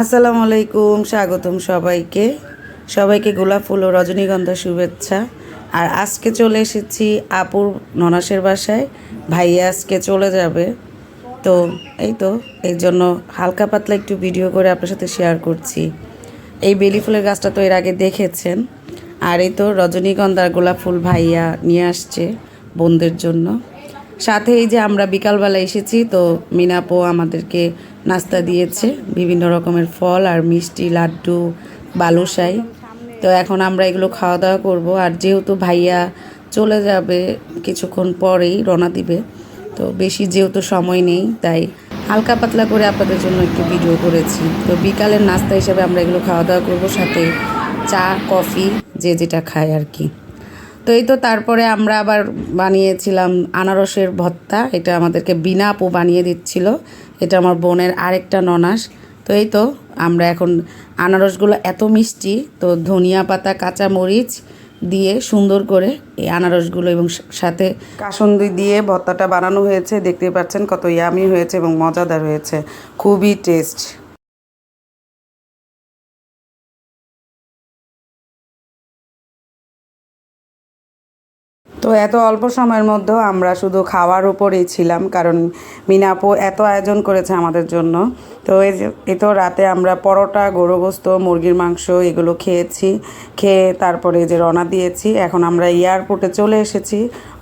আসসালামু আলাইকুম, স্বাগতম সবাইকে। সবাইকে গোলাপ ফুল ও রজনীগন্ধা শুভেচ্ছা। আর আজকে চলে এসেছি আপুর ননাসের বাসায়। ভাইয়া আজকে চলে যাবে। তো এই তো এই জন্য হালকা পাতলা একটু ভিডিও করে আপনার সাথে শেয়ার করছি। এই বেলি ফুলের গাছটা তো এর আগে দেখেছেন। আর এই তো রজনীগন্ধার গোলাপ ফুল ভাইয়া নিয়ে আসছে বোনদের জন্য। সাথে এই যে আমরা বিকালবেলা এসেছি, তো মিনাপো আমাদেরকে নাস্তা দিয়েছে, বিভিন্ন রকমের ফল আর মিষ্টি, লাড্ডু, বালুশাই। তো এখন আমরা এগুলো খাওয়া দাওয়া করব। আর যেহেতু ভাইয়া চলে যাবে কিছুক্ষণ পরেই, রওনা দিবে, তো বেশি যেহেতু সময় নেই, তাই হালকা পাতলা করে আপনাদের জন্য একটু ভিডিও করেছি। তো বিকালের নাস্তা হিসাবে আমরা এগুলো খাওয়া দাওয়া করব, সাথে চা, কফি, যে যেটা খায় আর কি। তো এই তো তারপরে আমরা আবার বানিয়েছিলাম আনারসের ভত্তা এটা আমাদেরকে বিনা আপু বানিয়ে দিচ্ছিল। এটা আমার বোনের আরেকটা ননাস। তো এই তো আমরা এখন আনারসগুলো এত মিষ্টি, তো ধনিয়া পাতা কাঁচা মরিচ দিয়ে সুন্দর করে এই আনারসগুলো এবং সাথে কাসন্দি দিয়ে ভর্তাটা বানানো হয়েছে। দেখতে পাচ্ছেন কত ইয়ামি হয়েছে এবং মজাদার হয়েছে। খুবই টেস্ট। তো এত অল্প সময়ের মধ্যেও আমরা শুধু খাওয়ার উপরেই ছিলাম, কারণ মিনাপো এত আয়োজন করেছে আমাদের জন্য। তো এই তো রাতে আমরা পরোটা গোস্ত, মুরগির মাংস এগুলো খেয়েছি, খেয়ে তারপরে যে রওনা দিয়েছি। এখন আমরা এয়ারপোর্টে চলে এসেছি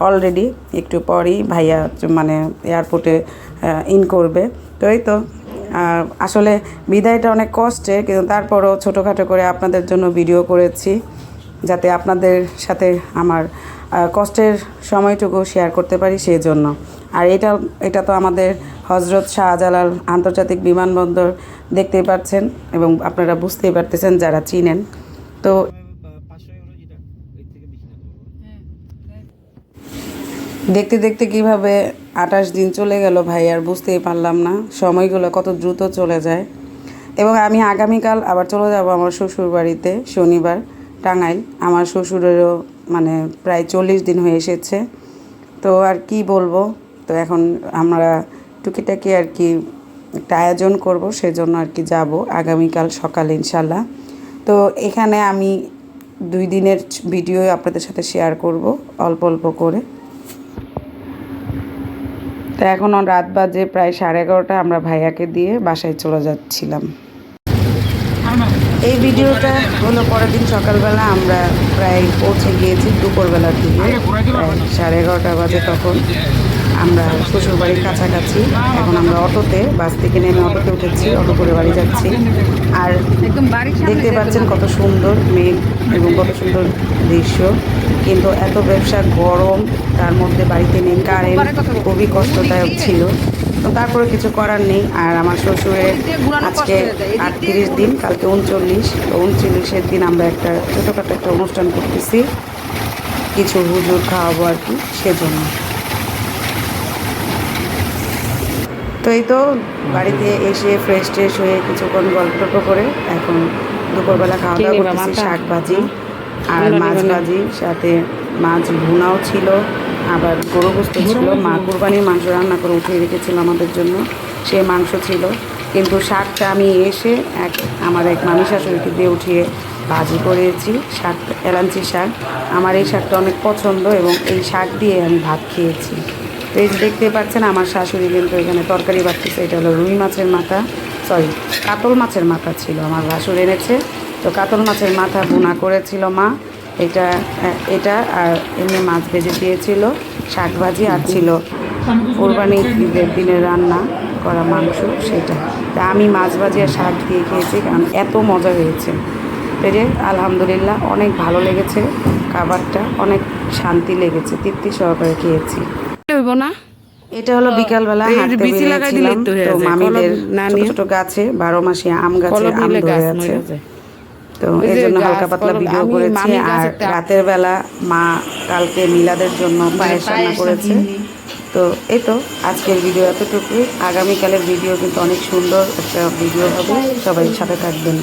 অলরেডি, একটু পরই ভাইয়া মানে এয়ারপোর্টে ইন করবে। তো এই তো আসলে বিদায়টা অনেক কষ্টের কিন্তু তারপরও ছোটোখাটো করে আপনাদের জন্য ভিডিও করেছি, যাতে আপনাদের সাথে আমার কষ্টের সময়টুকু শেয়ার করতে পারি সেই জন্য আর এটা এটা তো আমাদের হজরত শাহজালাল আন্তর্জাতিক বিমানবন্দর দেখতেই পাচ্ছেন এবং আপনারা বুঝতেই পারতেছেন যারা চিনেন। তো দেখতে দেখতে কীভাবে আঠাশ দিন চলে গেল ভাই, আর বুঝতেই পারলাম না সময়গুলো কত দ্রুত চলে যায়। এবং আমি আগামীকাল আবার চলে যাব আমার শ্বশুর বাড়িতে শনিবার টাঙ্গাইল। আমার শ্বশুরেরও মানে প্রায় চল্লিশ দিন হয়ে এসেছে। তো আর কি বলব? তো এখন আমরা টুকিটাকি আর কি একটা আয়োজন করব, সেজন্য আর কি যাব আগামীকাল সকালে ইনশাল্লাহ। তো এখানে আমি দুই দিনের ভিডিও আপনাদের সাথে শেয়ার করব, অল্প অল্প করে। তো এখন রাত বাজে প্রায় সাড়ে এগারোটা, আমরা ভাইয়াকে দিয়ে বাসায় চলে যাচ্ছিলাম। এই ভিডিওটা হলো পরের দিন সকালবেলা, আমরা প্রায় পৌঁছে গিয়েছি দুপুরবেলার দিকে সাড়ে এগারোটা বাজে তখন। আমরা শ্বশুরবাড়ির কাছাকাছি, এখন আমরা অটোতে, বাস থেকে নেমে অটোতে উঠেছি, অটো করে বাড়ি যাচ্ছি। আর দেখতে পাচ্ছেন কত সুন্দর মেঘ এবং কত সুন্দর দৃশ্য। কিন্তু এত ব্যবসা গরম, তার মধ্যে বাড়িতে নেই, কারেন্ট খুবই কষ্টদায়ক ছিল। তো তারপরে কিছু করার নেই। আর আমার শ্বশুরের আজকে আটত্রিশ দিন কালকে উনচল্লিশ। তো উনচল্লিশের দিন আমরা একটা ছোটোখাটো একটা অনুষ্ঠান করতেছি। কিছু হুজুর খাওয়াবো আর কি সেজন্য। তো এই তো বাড়িতে এসে ফ্রেশ ট্রেশ হয়ে কিছুক্ষণ গল্প টল্প করে এখন দুপুরবেলা খাওয়া দাওয়া করতেছি শাক ভাজি আর মাছ ভাজি সাথে মাছ ভুনাও ছিল। আবার গরু গোস্ত ছিল। মা কুরবানির মাংস রান্না করে উঠিয়ে রেখেছিল আমাদের জন্য। সে মাংস ছিল। কিন্তু শাকটা আমি এসে এক আমার এক মামি শাশুড়িকে দিয়ে উঠিয়ে ভাজি করেছি। শাক এলাঞ্চি শাক। আমার এই শাকটা অনেক পছন্দ এবং এই শাক দিয়ে আমি ভাত খেয়েছি। তো এই যে দেখতে পাচ্ছেন আমার শাশুড়ি কিন্তু এখানে তরকারি বাড়তেছে এটা হলো রুই মাছের মাথা। সরি কাতল মাছের মাথা ছিল। আমার ভাসুর এনেছে। তো কাতল মাছের মাথা বোনা করেছিল মা। এটা এটা আর এমনি মাছ ভেজে দিয়েছিল শাক ভাজি আর ছিল। কোরবানি ঈদের দিনের রান্না করা মাংস সেটা। তা আমি মাছ ভাজি আর শাক দিয়ে খেয়েছি কারণ এত মজা হয়েছে। পেরে আলহামদুলিল্লাহ অনেক ভালো লেগেছে খাবারটা অনেক শান্তি লেগেছে তৃপ্তি সহকারে খেয়েছি। না? এটা হলো বিকালবেলা হাঁটতে বেরিয়েছিলাম তো। মামিদের ছোট ছোট গাছে বারো মাসে আম গাছে আম ধরে আছে। তো এই জন্য হালকা পাতলা ভিডিও করেছি। আর রাতের বেলা মা কালকে মিলাদের জন্য পায়েস রান্না করেছে। তো এই তো আজকের ভিডিও এতটুকুই। আগামীকালের ভিডিও কিন্তু অনেক সুন্দর একটা ভিডিও হবে। সবাই সাথে থাকবেন।